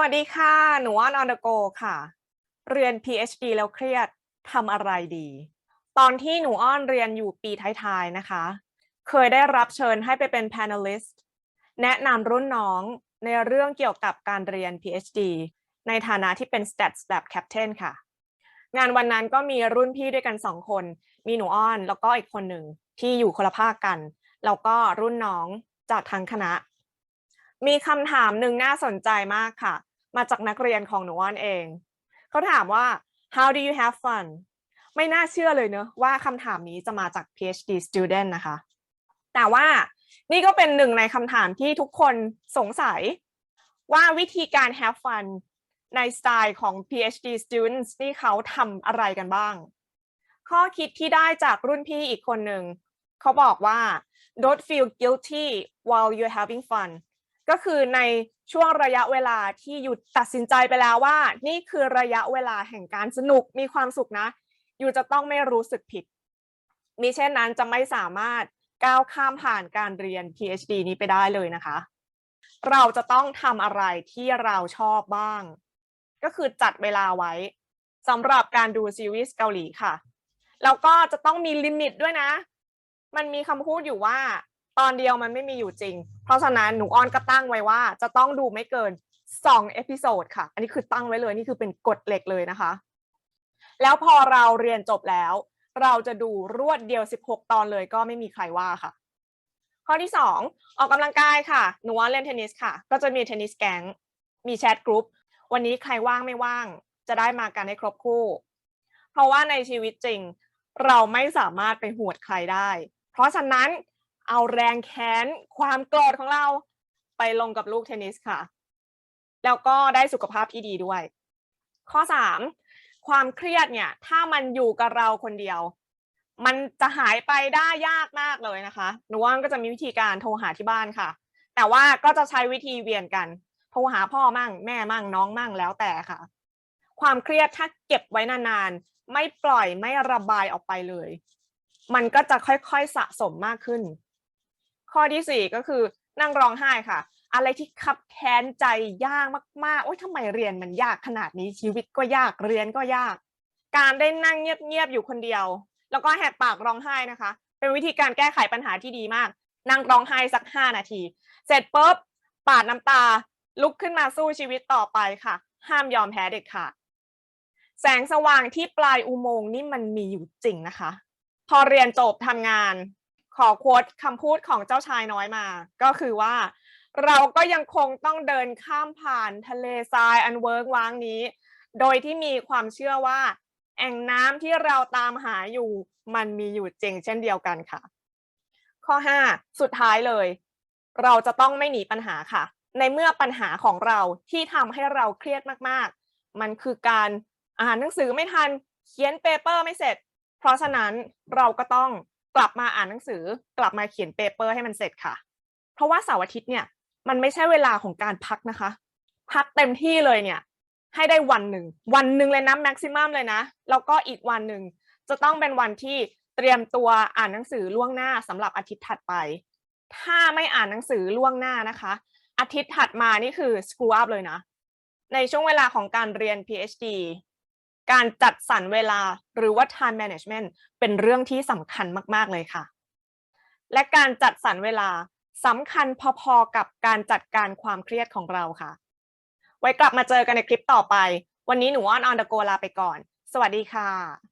วัสดีค่ะ หนูว่านอนดโกค่ะ เรียน PhD แล้วเครียดทำอะไรดี ตอนที่หนูอ้อนเรียนอยู่ปีท้ายๆนะคะ เคยได้รับเชิญให้ไปเป็น panelist แนะนำรุ่นน้องในเรื่องเกี่ยวกับการเรียน PhD ในฐานะที่เป็น Stats Lab Captain ค่ะ งานวันนั้นก็มีรุ่นพี่ด้วยกันสองคน มีหนูอ้อนแล้วก็อีกคนหนึ่งที่อยู่คนละภาคกัน แล้วก็รุ่นน้องจากทางคณะ มีคำถามหนึ่งน่าสนใจมากค่ะ มาจากนักเรียนของหนูอ้อนเอง เขาถามว่า how do you have fun ไม่น่าเชื่อเลยเนอะว่าคำถามนี้จะมาจาก PhD student นะคะ แต่ว่านี่ก็เป็นหนึ่งในคำถามที่ทุกคนสงสัยว่าวิธีการ have fun ในสไตล์ของ PhD students นี่เขาทำอะไรกันบ้าง ข้อคิดที่ได้จากรุ่นพี่อีกคนหนึ่ง เขาบอกว่า don't feel guilty while you're having fun ก็คือในช่วงระยะเวลาที่อยู่ตัดสินใจไปแล้วว่า นี่คือระยะเวลาแห่งการสนุกมีความสุขนะ อยู่จะต้องไม่รู้สึกผิดมิเช่นนั้นจะไม่สามารถก้าวข้ามผ่านการเรียน PhD นี้ไปได้เลยนะคะ เราจะต้องทำอะไรที่เราชอบบ้าง ก็คือจัดเวลาไว้สำหรับการดูซีรีส์เกาหลีค่ะ แล้วก็จะต้องมีลิมิตด้วยนะ มันมีคำพูดอยู่ว่า ตอนเดียวมันไม่มีอยู่จริง เพราะฉะนั้นหนูออนก็ตั้งไว้ว่า จะต้องดูไม่เกิน2เอพิโซดค่ะ อันนี้คือตั้งไว้เลยนี่คือเป็นกฎเหล็กเลยนะคะ แล้วพอเราเรียนจบแล้ว เราจะดูรวดเดียว 16 ตอนเลยก็ไม่มีใครว่าค่ะ ข้อที่ 2 ออกกำลังกายค่ะ หนูว่าเล่นเทนนิสค่ะ ก็จะมีเทนนิสแก๊งมีแชทกรุ๊ปวันนี้ใครว่างไม่ว่าง จะได้มากันให้ครบคู่ เพราะว่าในชีวิตจริง เราไม่สามารถไปหวดใครได้ เพราะฉะนั้น เอาแรงแค้นความโกรธของเราไปลงกับลูกเทนนิสค่ะ แล้วก็ได้สุขภาพที่ดีด้วย ข้อ3ความเครียดเนี่ย ถ้ามันอยู่กับเราคนเดียว มันจะหายไปได้ยากมากเลยนะคะหนูว่าก็จะมีวิธีการโทรหาที่บ้านค่ะ แต่ว่าก็จะใช้วิธีเวียนกัน โทรหาพ่อมั่ง แม่มั่งน้องมั่งแล้วแต่ค่ะ ความเครียดถ้าเก็บไว้นานๆไม่ปล่อยไม่ระบายออกไปเลย มันก็จะค่อยๆสะสมมากขึ้น ข้อที่สี่ก็คือนั่งร้องไห้ค่ะ อะไรที่คับแค้นใจยากมากๆโอ๊ยทำไมเรียนมันยากขนาดนี้ชีวิตก็ยากเรียนก็ยาก การได้นั่งเงียบๆอยู่คนเดียว แล้วก็แหกปากร้องไห้นะคะ เป็นวิธีการแก้ไขปัญหาที่ดีมาก นั่งร้องไห้สักห้านาที เสร็จปุ๊บปาดน้ำตา ลุกขึ้นมาสู้ชีวิตต่อไปค่ะ ห้ามยอมแพ้เด็ดขาดแสงสว่างที่ปลายอุโมงค์นี่มันมีอยู่จริงนะคะ พอเรียนจบทำงาน ขอโค้ดคำพูดของเจ้าชายน้อยมา ก็คือว่า เราก็ยังคงต้องเดินข้ามผ่านทะเลทรายอันเวิร์กว้างนี้ โดยที่มีความเชื่อว่า แอ่งน้ำที่เราตามหาอยู่ มันมีอยู่จริงเช่นเดียวกันค่ะ ข้อ 5 สุดท้ายเลย เราจะต้องไม่หนีปัญหาค่ะ ในเมื่อปัญหาของเราที่ทำให้เราเครียดมากๆ มันคือการอ่านหนังสือไม่ทันเขียนเปเปอร์ไม่เสร็จ เพราะฉะนั้นเราก็ต้อง กลับมาอ่านหนังสือกลับมาเขียนเปเปอร์ให้มันเสร็จค่ะ เพราะว่าเสาร์อาทิตย์เนี่ย มันไม่ใช่เวลาของการพักนะคะ พักเต็มที่เลยเนี่ย ให้ได้วันหนึ่ง วันหนึ่งเลยนะแม็กซิมัมเลยนะ แล้วก็อีกวันหนึ่งจะต้องเป็นวันที่เตรียมตัวอ่านหนังสือล่วงหน้าสำหรับอาทิตย์ถัดไป ถ้าไม่อ่านหนังสือล่วงหน้านะคะ อาทิตย์ถัดมานี่คือ screw up เลยนะ ในช่วงเวลาของการเรียน PhD การจัดสรรเวลาหรือว่า time management เป็นเรื่องที่สำคัญมาก ๆ เลยค่ะ และการจัดสรรเวลาสำคัญพอๆกับการจัดการความเครียดของเราค่ะ ไว้กลับมาเจอกันในคลิปต่อไป วันนี้หนูอ้อนออนเดอะโกลาไปก่อน สวัสดีค่ะ